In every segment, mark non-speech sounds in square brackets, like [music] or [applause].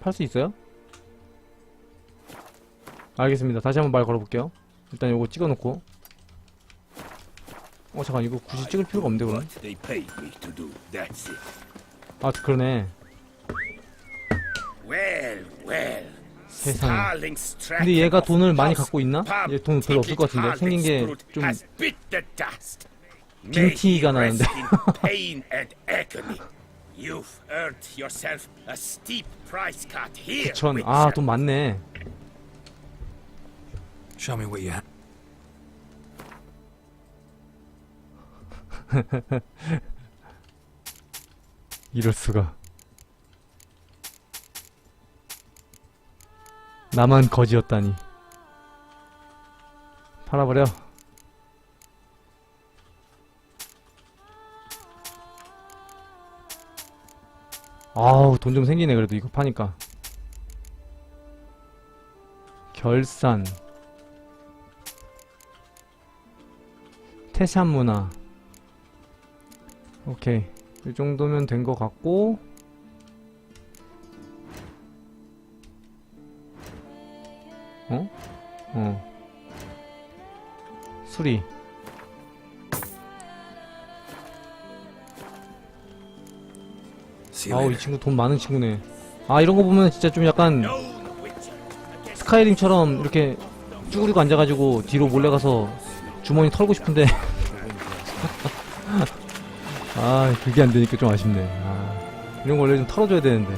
팔 수 있어요? 알겠습니다. 다시 한번 말 걸어볼게요. 일단 요거 찍어놓고. 어, 잠깐, 이거 굳이 찍을 필요가 없는데, 그럼? 아, 그러네. 세상에. 근데 얘가 돈을 많이 갖고 있나? 얘 돈 별로 없을 것 같은데. 생긴 게 좀 빈티가 나는데. You've earned yourself a steep price cut here. 9천. 아, Witcher. 돈 많네. Show me what you have. 이럴 수가. 나만 거지였다니. 팔아버려. 아우, 돈 좀 생기네, 그래도 이거 파니까. 결산. 태산 문화. 오케이. 이 정도면 된 것 같고 어? 어 수리 아우 이 later. 친구 돈 많은 친구네. 아 이런 거 보면 진짜 좀 약간 스카이림처럼 이렇게 쭈그리고 앉아가지고 뒤로 몰래 가서 주머니 털고 싶은데. [laughs] 아 그게 안 되니까 좀 아쉽네. 아, 이런 거 원래 좀 털어줘야 되는데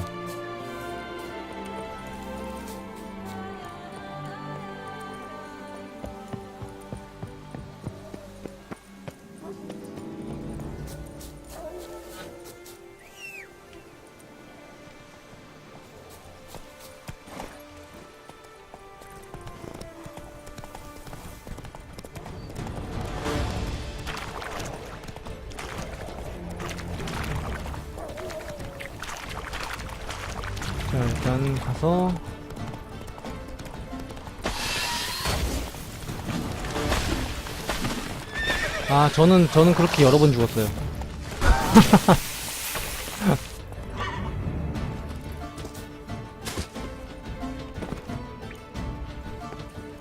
자 일단 가서 아 저는 저는 그렇게 여러 번 죽었어요. [laughs]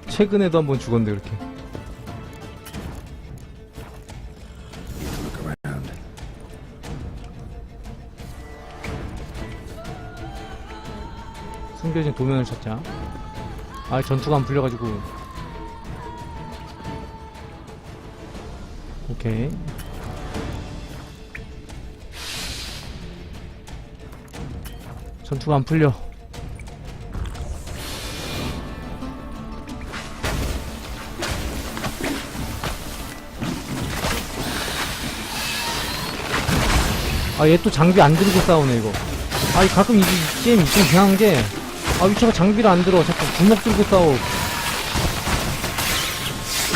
최근에도 한 번 죽었는데 그렇게 도면을 찾자. 아, 전투가 안 풀려가지고. 오케이. 전투가 안 풀려. 아, 얘 또 장비 안 들고 싸우네, 이거. 아, 이 가끔 이, 이 게임 좀 이상한 게, 아, 위쳐가 장비를 안 들어. 자꾸 주먹 들고 싸워.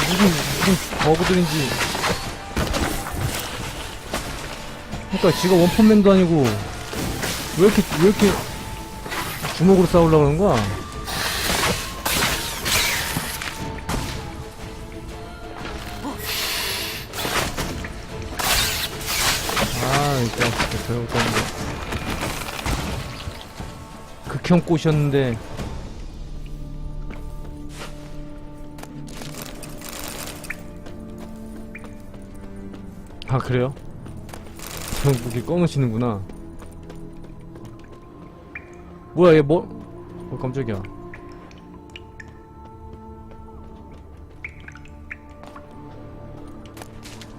무슨, 무슨 버그들인지. 그니까 지가 원펀맨도 아니고, 왜 이렇게, 왜 이렇게 주먹으로 싸우려고 그러는 거야? 극혐 꼬셨는데. 아 그래요? 저 무기 꺼놓으시는구나. 뭐야 얘 뭐? 어 깜짝이야.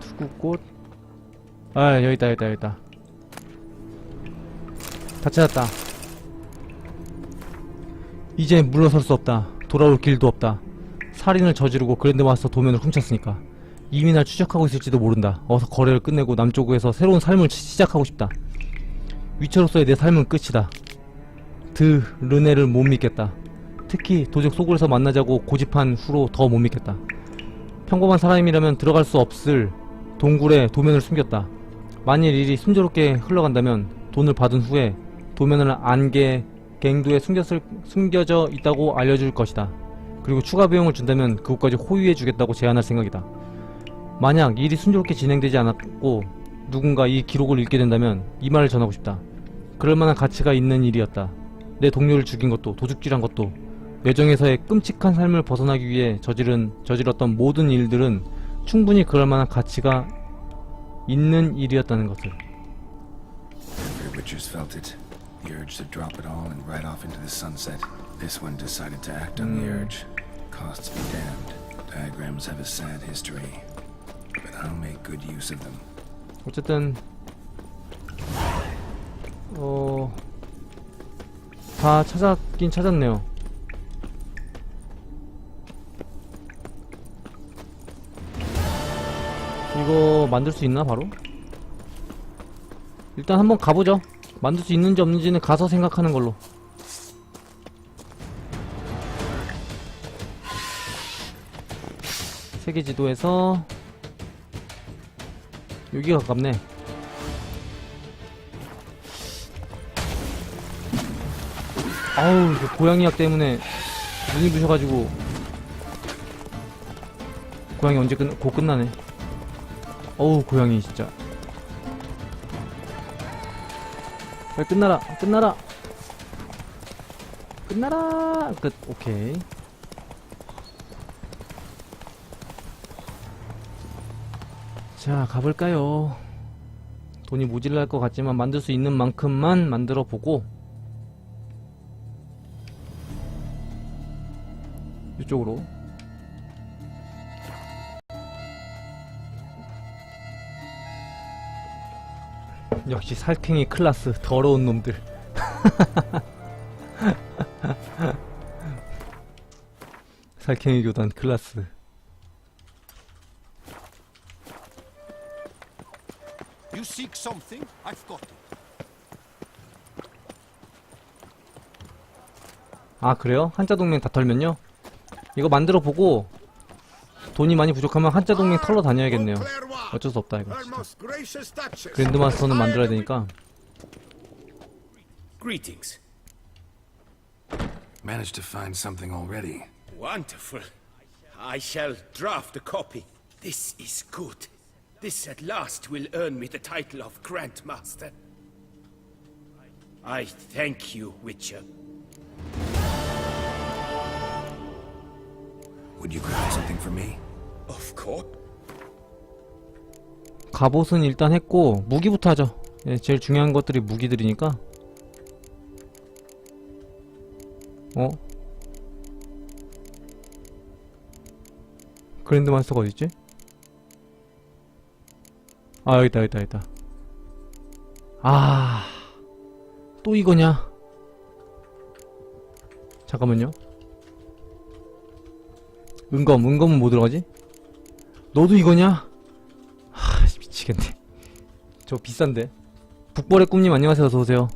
투구꽃? 아 여기 있다 여기 있다 여기 있다. 다 찾았다 이제 물러설 수 없다. 돌아올 길도 없다. 살인을 저지르고 그랜드 마스터 도면을 훔쳤으니까 이미 날 추적하고 있을지도 모른다. 어서 거래를 끝내고 남쪽에서 새로운 삶을 시- 시작하고 싶다. 위쳐로서의 내 삶은 끝이다. 드 르네를 못 믿겠다. 특히 도적 속으로서 만나자고 고집한 후로 더 못 믿겠다. 평범한 사람이라면 들어갈 수 없을 동굴에 도면을 숨겼다. 만일 일이 순조롭게 흘러간다면 돈을 받은 후에 도면을 안개 갱도에 숨겼을, 숨겨져 있다고 알려줄 것이다. 그리고 추가 비용을 준다면 그것까지 호유해 주겠다고 제안할 생각이다. 만약 일이 순조롭게 진행되지 않았고 누군가 이 기록을 읽게 된다면 이 말을 전하고 싶다. 그럴 만한 가치가 있는 일이었다. 내 동료를 죽인 것도 도둑질한 것도 뇌정에서의 끔찍한 삶을 벗어나기 위해 저지른 저질렀던 모든 일들은 충분히 그럴 만한 가치가 있는 일이었다는 것을 The urge to drop it all and ride off into the sunset. This one decided to act on the urge. Costs be damned. Diagrams have a sad history. But I'll make good use of them. 어쨌든 어... 다 찾았긴 찾았네요 이거 만들 수 있나 바로? 일단 한번 가보죠 만들 수 있는지 없는지는 가서 생각하는 걸로. 세계 지도에서 여기가 가깝네. 아우 이거 고양이 약 때문에 눈이 부셔가지고 고양이 언제 끝, 곧 끝나네. 어우 고양이 진짜 빨리 끝나라. 끝나라. 끝나라. 끝. 오케이. 자 가볼까요? 돈이 모질랄 것 같지만 만들 수 있는 만큼만 만들어 보고. 이쪽으로 역시 살쾡이 클라스 더러운 놈들 [laughs] 살쾡이 교단 클라스 You seek something? I've got it. 아 그래요? 한자 동맹 다 털면요? 이거 만들어 보고 돈이 많이 부족하면 한자 동맹 털러 다녀야겠네요 어쩔 수 없다 이거 진짜 그랜드마스터는 만들어야 되니까 Greetings. Managed to find something already. Wonderful. I shall draft a copy. This is good. This at last will earn me the title of Grandmaster. I thank you, Witcher. Would you grab something for me? Of course. 갑옷은 일단 했고 무기부터 하죠 예, 제일 중요한 것들이 무기들이니까 어? 그랜드마스터가 어딨지? 아 여기다 여기다 여기다 아... 또 이거냐? 잠깐만요 은검 은검은 뭐 들어가지? 너도 이거냐? 하 미치겠네. [laughs] 저 비싼데. 북벌의 꿈님 안녕하세요. 어서오세요.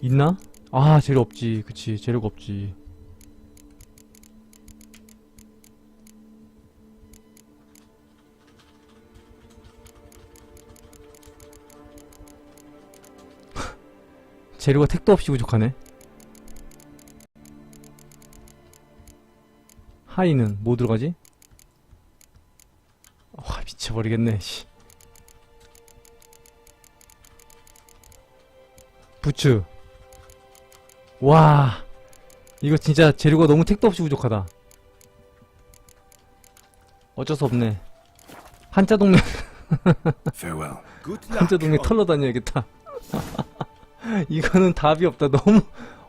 있나? 아 재료 없지. 그치. 재료가 없지. [laughs] 재료가 택도 없이 부족하네. 하이는 뭐 들어가지? 와 미쳐버리겠네 씨. 부츠. 와 이거 진짜 재료가 너무 택도 없이 부족하다. 어쩔 수 없네. 한자 동네. [laughs] 한자. 동네 털러 다녀야겠다. [laughs] 이거는 답이 없다. 너무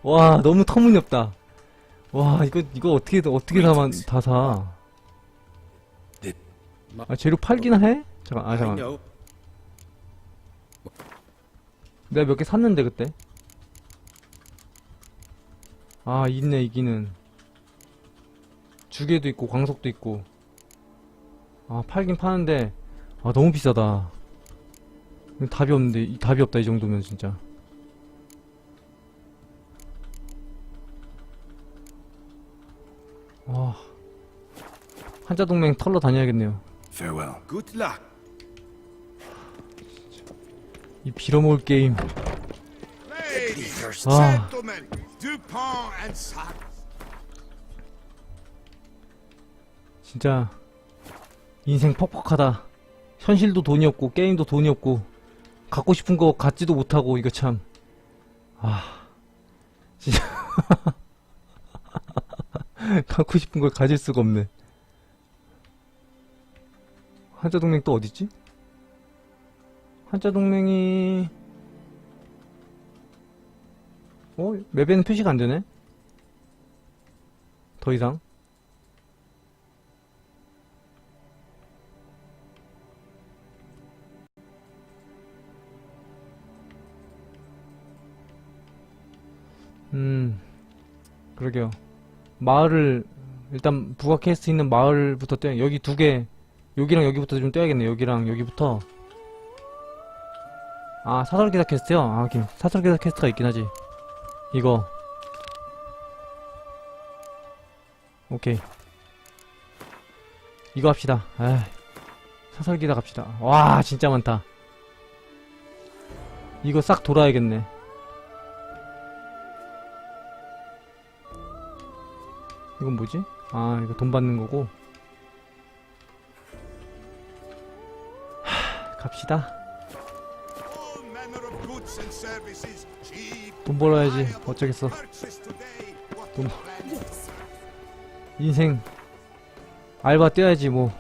와 너무 터무니없다. 와 이거 이거 어떻게 어떻게 다만 다사? 네. 아 재료 팔기나 해? 잠깐 아 잠깐. know. 내가 몇 개 샀는데 그때? 아 있네 이기는. 주개도 있고 광석도 있고. 아 팔긴 파는데 아 너무 비싸다. 답이 없는데 이- 답이 없다 이 정도면 진짜. 와. 한자 동맹 털러 다녀야겠네요 Farewell. Good luck. 이 빌어먹을 게임 Ladies, 아 gentlemen, Dupont and Sons. 진짜 인생 퍽퍽하다. 현실도 돈이 없고 게임도 돈이 없고 갖고 싶은 거 갖지도 못하고 이거 참. 아 진짜 [laughs] 갖고 싶은 걸 가질 수가 없네. 한자 동맹 또 어딨지? 한자 동맹이 어 맵에는 표시가 안 되네. 더 이상. 음, 그러게요. 마을을, 일단 부가 캐스트 있는 마을부터 떼, 여기 두 개, 여기랑 여기부터 좀 떼야겠네. 여기랑 여기부터. 아, 사설기사 캐스트요? 아, 하긴, 사설기사 캐스트가 있긴 하지. 이거. 오케이. 이거 합시다. 에이, 사설기사 갑시다. 와, 진짜 많다. 이거 싹 돌아야겠네. 이건 뭐지? 아, 이거 돈 받는 거고. 갑시다. 돈 벌어야지. 어쩌겠어. 돈- 인생 알바 뛰어야지 뭐.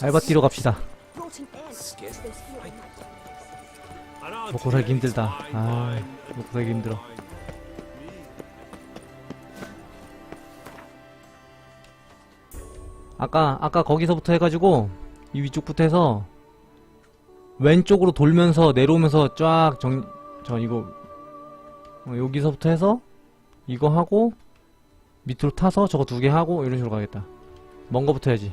알바 뛰러 갑시다. 먹고 살기 힘들다. 아, 먹고 살기 힘들어. 아까 아까 거기서부터 해가지고 이 위쪽부터 해서 왼쪽으로 돌면서 내려오면서 쫙 정 저 이거 어, 여기서부터 해서 이거 하고 밑으로 타서 저거 두 개 하고 이런 식으로 가겠다. 먼 거부터 해야지.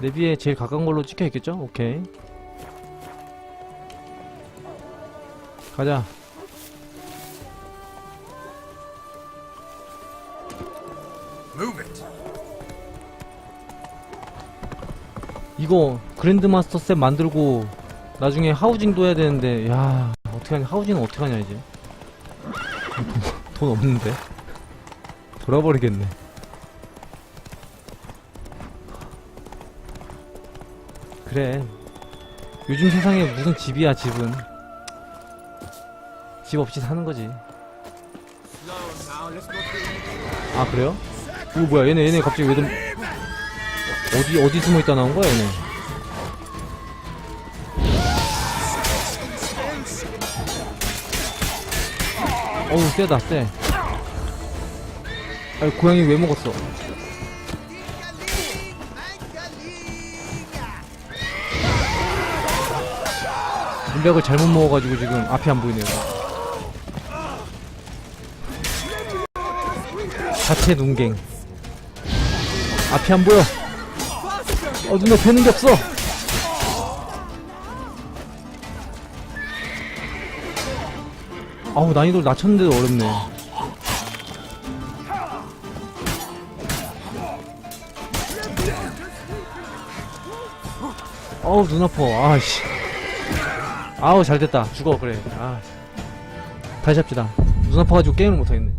내비에 제일 가까운 걸로 찍혀 있겠죠? 오케이. 가자. Move it. 이거 그랜드마스터 셋 만들고 나중에 하우징도 해야 되는데 야 어떻게 하냐 하우징은 어떻게 하냐 이제? [laughs] 돈 없는데? 돌아버리겠네. 그래. 요즘 세상에 무슨 집이야 집은? 집 없이 사는 거지. 아 그래요? 이거 뭐야 얘네 얘네 갑자기 왜 들... 어디 어디 숨어 있다 나온 거야 얘네? 어우 세다 세. 아니 고양이 왜 먹었어? 물약을 잘못 먹어가지고 지금 앞이 안 보이네요. 자체 눈갱. 앞이 안 보여. 어 누나 되는 게 없어. 아우 난이도를 낮췄는데도 어렵네. 어우 눈 아파. 아씨. 아우 잘 됐다. 죽어 그래. 아. 다시 합시다. 눈 아파가지고 게임을 못 하겠네.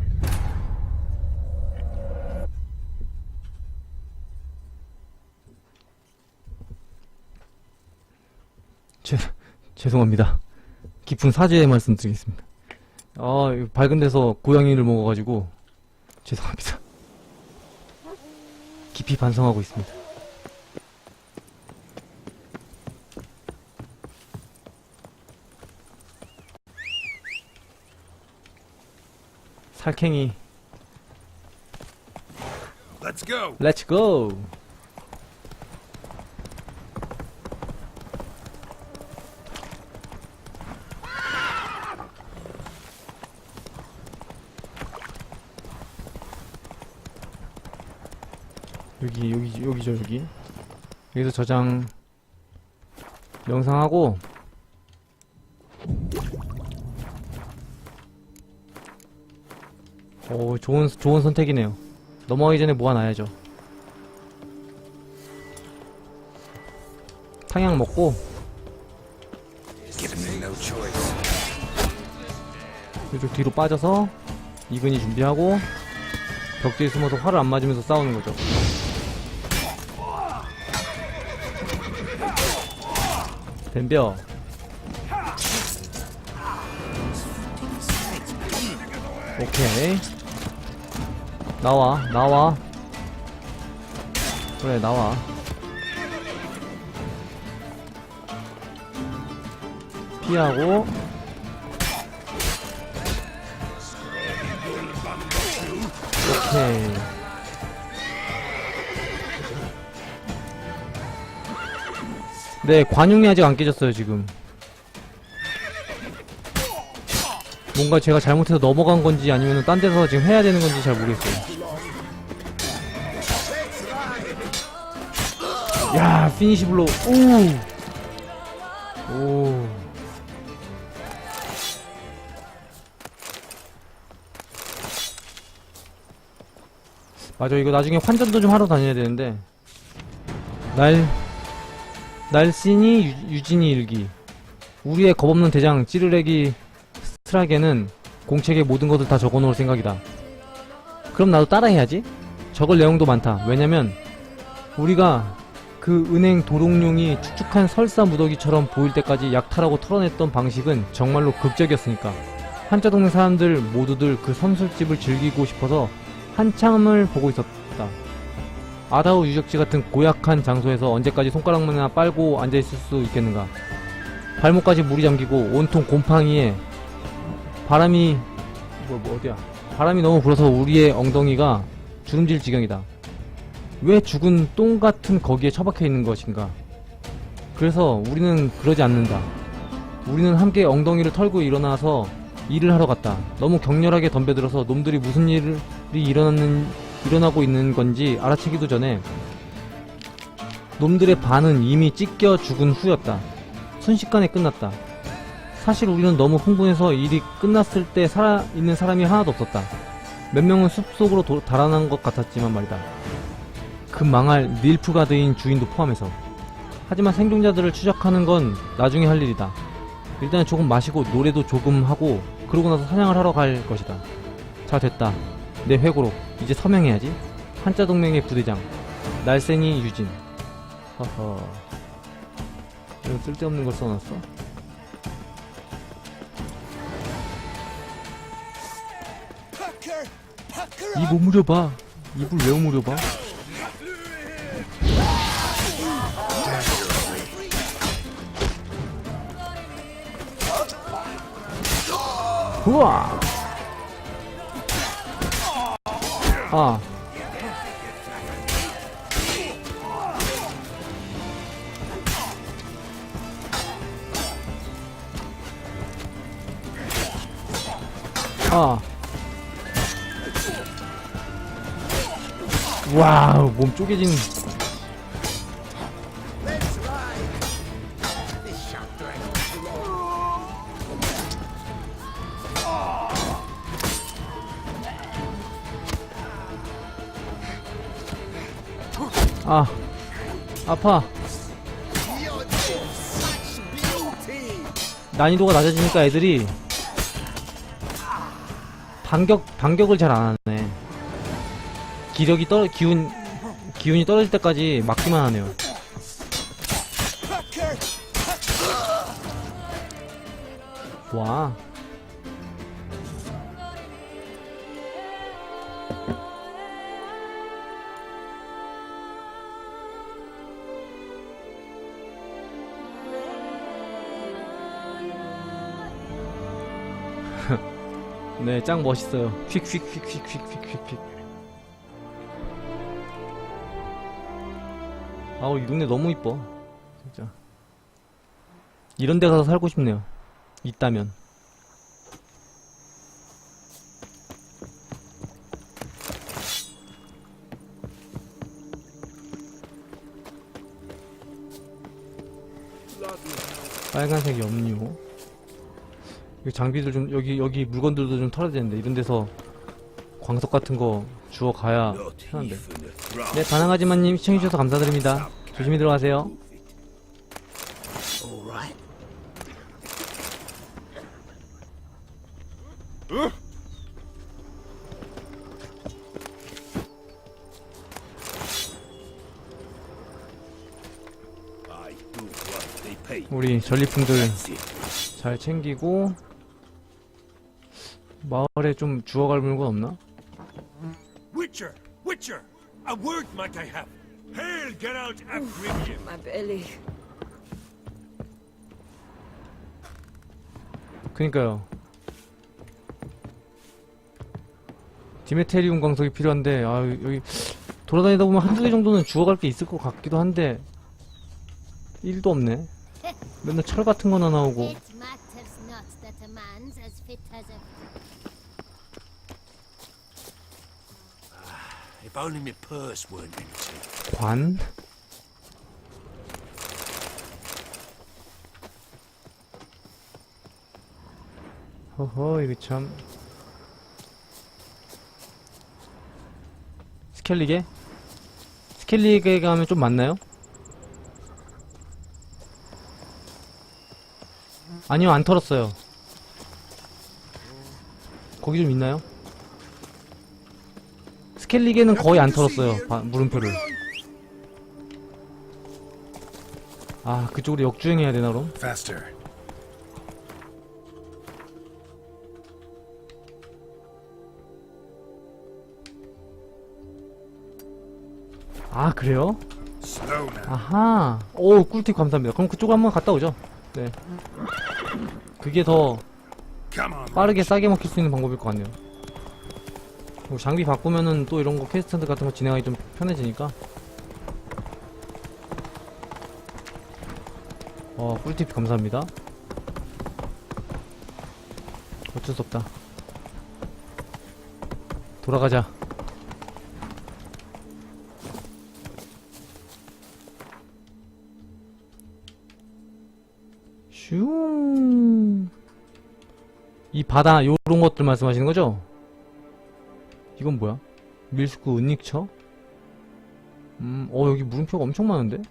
죄송합니다. 깊은 사죄의 말씀 드리겠습니다. 아, 밝은 데서 고양이를 먹어가지고, 죄송합니다. 깊이 반성하고 있습니다. 살쾡이, Let's go. 렛츠 고! 여기 여기 여기죠 여기. 여기서 저장 영상하고 오 좋은 좋은 선택이네요. 넘어가기 전에 모아놔야죠. 탕약 먹고. 이쪽 뒤로 빠져서 이근이 준비하고 벽 뒤에 숨어서 활을 안 맞으면서 싸우는 거죠 덤벼. 오케이. 나와 나와. 그래 나와. 피하고 네 관용이 아직 안 깨졌어요 지금. 뭔가 제가 잘못해서 넘어간 건지 아니면 딴 데서 지금 해야 되는 건지 잘 모르겠어요. 야 피니시 블로 오 오. 맞아 이거 나중에 환전도 좀 하러 다녀야 되는데. 날 날씬이 유- 유진이 일기. 우리의 겁없는 대장 찌르레기 스트라게는 공책에 모든 것을 다 적어놓을 생각이다. 그럼 나도 따라해야지. 적을 내용도 많다. 왜냐면 우리가 그 은행 도롱뇽이 축축한 설사 무더기처럼 보일 때까지 약탈하고 털어냈던 방식은 정말로 극적이었으니까. 한자 동네 사람들 모두들 그 선술집을 즐기고 싶어서 한참을 보고 있었다. 아다우 유적지 같은 고약한 장소에서 언제까지 손가락만이나 빨고 앉아있을 수 있겠는가. 발목까지 물이 잠기고 온통 곰팡이에 바람이 뭐, 뭐 어디야 바람이 너무 불어서 우리의 엉덩이가 주름질 지경이다. 왜 죽은 똥 같은 거기에 처박혀 있는 것인가? 그래서 우리는 그러지 않는다. 우리는 함께 엉덩이를 털고 일어나서 일을 하러 갔다. 너무 격렬하게 덤벼들어서 놈들이 무슨 일이 일어나는 일어나고 있는 건지 알아채기도 전에 놈들의 반은 이미 찢겨 죽은 후였다. 순식간에 끝났다. 사실 우리는 너무 흥분해서 일이 끝났을 때 살아있는 사람이 하나도 없었다. 몇 명은 숲속으로 도- 달아난 것 같았지만 말이다. 그 망할 닐프가드인 주인도 포함해서. 하지만 생존자들을 추적하는 건 나중에 할 일이다. 일단 조금 마시고 노래도 조금 하고 그러고 나서 사냥을 하러 갈 것이다. 자 됐다. 내 회고록 이제 서명해야지. 한자 동맹의 부대장 날쌘이 유진. 허허. 이거 쓸데없는 걸 써놨어? 입 오므려봐. 입을 왜 오므려봐? 우와! 아. 아. 와우, 몸 쪼개진. 아. 아파. 난이도가 낮아지니까 애들이 반격 반격을 잘 안 하네. 기력이 떨어 기운 기운이 떨어질 때까지 막기만 하네요. 와. 네, 짱 멋있어요. 휙휙휙휙휙휙휙. 아우, 이 동네 너무 이뻐. 진짜. 이런 데 가서 살고 싶네요. 있다면. 빨간색 염료. 이 장비들 좀 여기 여기 물건들도 좀 털어야 되는데 이런 데서 광석 같은 거 주워 가야 편한데. 네, 반항하지만님 시청해 주셔서 감사드립니다. 조심히 들어가세요. 우리 전리품들. 잘 챙기고 마을에 좀 주워갈 물건 없나? Witcher! Witcher! A word might I have? Hail Geralt of Rivia! My belly. 그니까요. 디메테리움 광석이 필요한데, 아, 여기, 돌아다니다 보면 한두 개 정도는 주워갈 게 있을 것 같기도 한데, 1도 없네. 맨날 철 같은 거나 나오고, It matters not that a man's as fit as a If only my purse weren't empty. 관? 허허, 이거 참. 스켈리게? 스켈리게 가면 좀 많나요? 아니요, 안 털었어요. 거기 좀 있나요? 스켈리게는 거의 안 털었어요, 바- 물음표를. 아, 그쪽으로 역주행해야 되나, 그럼? Faster. 아, 그래요? Slow now. 아하. 오, 꿀팁 감사합니다. 그럼 그쪽으로 한번 갔다 오죠. 네. 그게 더. 빠르게 싸게 먹힐 수 있는 방법일 것 같네요. 뭐 장비 바꾸면은 또 이런 거 퀘스트 같은 거 진행하기 좀 편해지니까. 어, 꿀팁 감사합니다. 어쩔 수 없다. 돌아가자. 슝. 이 바다 요런 것들 말씀하시는 거죠? 이건 뭐야? 밀수구 은닉처? 음, 어 여기 물음표가 엄청 많은데?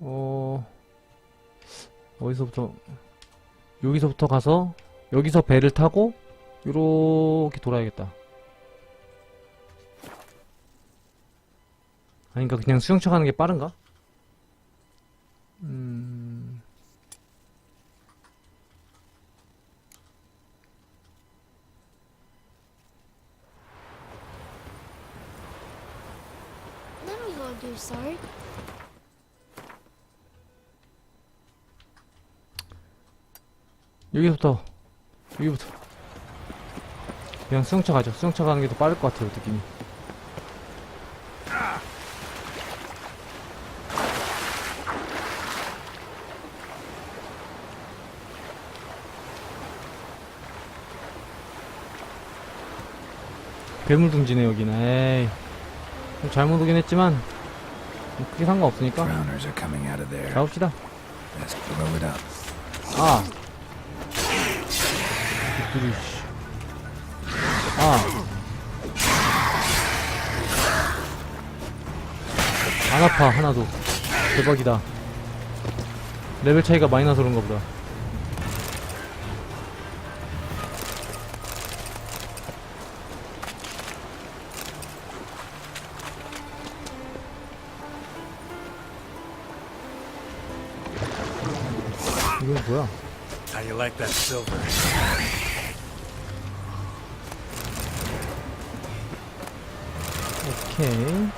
어 어디서부터 여기서부터 가서 여기서 배를 타고 요렇게 돌아야겠다. 아닌가 그냥 수영차 가는 게 빠른가? 음. 여기서부터 여기부터 그냥 수영차 가죠 수영차 가는 게 더 빠를 것 같아요 느낌이 괴물 둥지네 여기는 에이 좀 잘못 오긴 했지만 뭐 크게 상관없으니까. 가봅시다. 아. 이들이 씨. 아. 안 아파 하나도. 대박이다. 레벨 차이가 많이 나서 그런가 보다. 뭐야? How you like that silver? 오케이.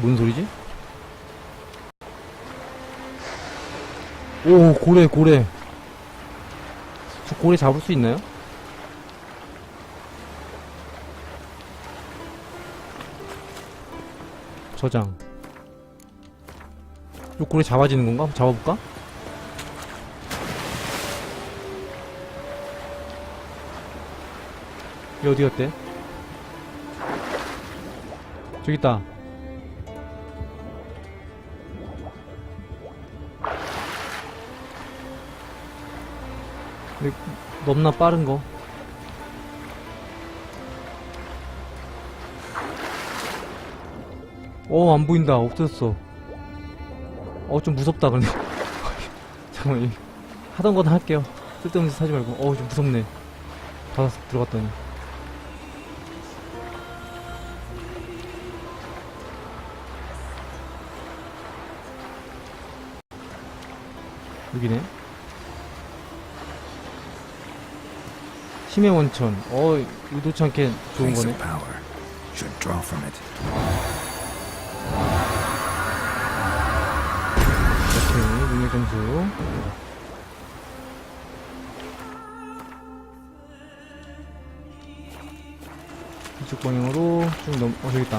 뭔 소리지? 오, 고래, 고래. 저 고래 잡을 수 있나요? 저장. 요 고래 잡아지는 건가? 잡아볼까? 얘 어디 갔대? 저기 있다. 넘나 빠른 거. 어, 안 보인다. 없어졌어. 어, 좀 무섭다, 근데. [laughs] 잠깐만 이- 하던 건 할게요. 쓸데없는 짓 하지 말고. 어우 좀 무섭네. 다 들어갔더니. 여기네. 힘의 원천. 어 의도치 않게 좋은 거네 점수. 이쪽 방향으로 쭉 넘.. 어 저기 있다.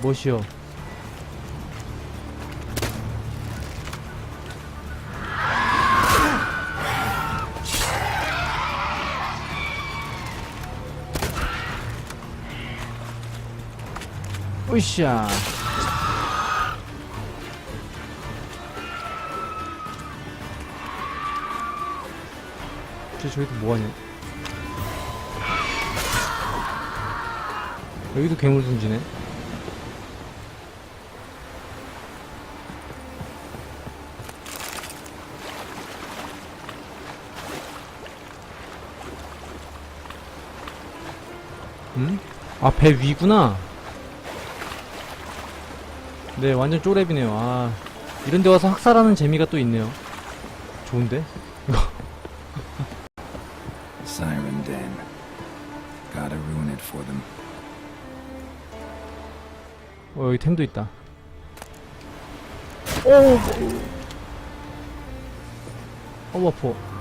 무엇이여 으쌰. 쟤 저기도 뭐하냐? 여기도 괴물 둥지네. 음? 아배 위구나 네 완전 쪼렙이네요 아 이런데 와서 학살하는 재미가 또 있네요 좋은데? [laughs] Siren Den. Gotta ruin it for them. 어 여기 템도 있다 오 어우 아파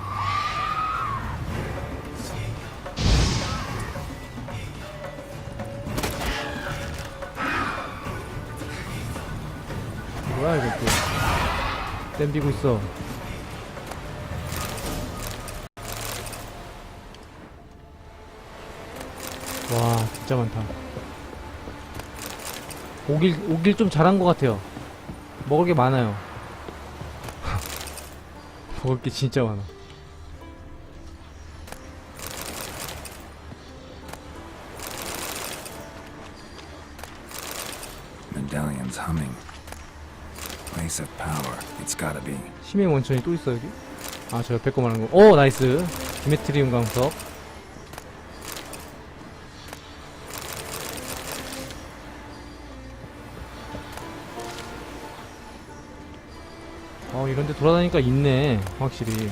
댐비고 있어 와 진짜 많다 오길 오길 좀 잘한 것 같아요. 먹을 게 많아요. [laughs] 먹을 게 진짜 많아. Gotta be. 심해 원천이 또 있어 여기? 아 저 옆에 거 말하는 거. 오 나이스. 디메트리움 강석. 어 이런데 돌아다니까 있네 확실히.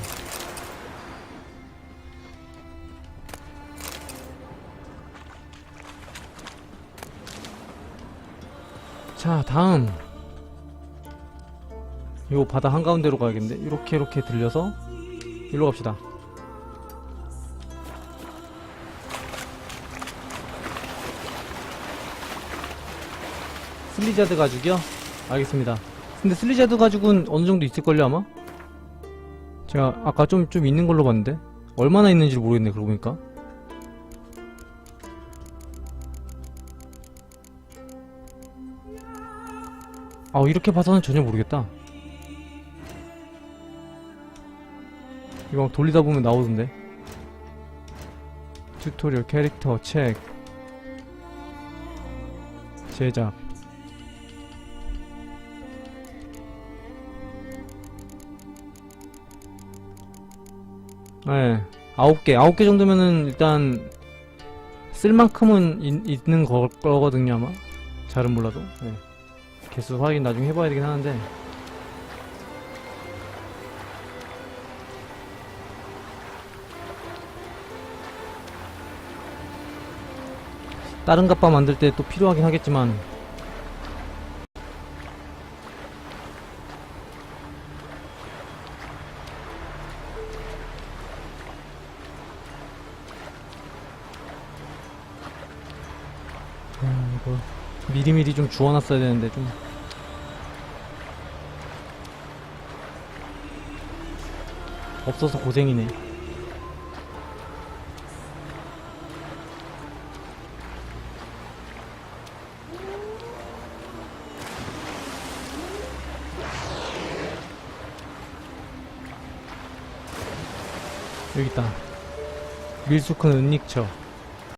자 다음 요 바다 한가운데로 가야겠는데? 이렇게 이렇게 들려서 일로 갑시다. 슬리자드 가죽이요? 알겠습니다. 근데 슬리자드 가죽은 어느 정도 있을걸요 아마? 제가 아까 좀, 좀 있는 걸로 봤는데? 얼마나 있는지 모르겠네 그러고 보니까. 아 이렇게 봐서는 전혀 모르겠다 이거 막 돌리다 보면 나오던데. 튜토리얼 캐릭터 책 제작. 네 아홉 개. 아홉 개 정도면은 일단 쓸 만큼은 있, 는 거, 거거든요 아마. 잘은 몰라도. 네. 개수 확인 나중에 해봐야 되긴 하는데 다른 갑바 만들 때 또 필요하긴 하겠지만. 아, 이거 미리미리 좀 주워놨어야 되는데 좀. 없어서 고생이네 여기 있다. 밀수큰 은닉처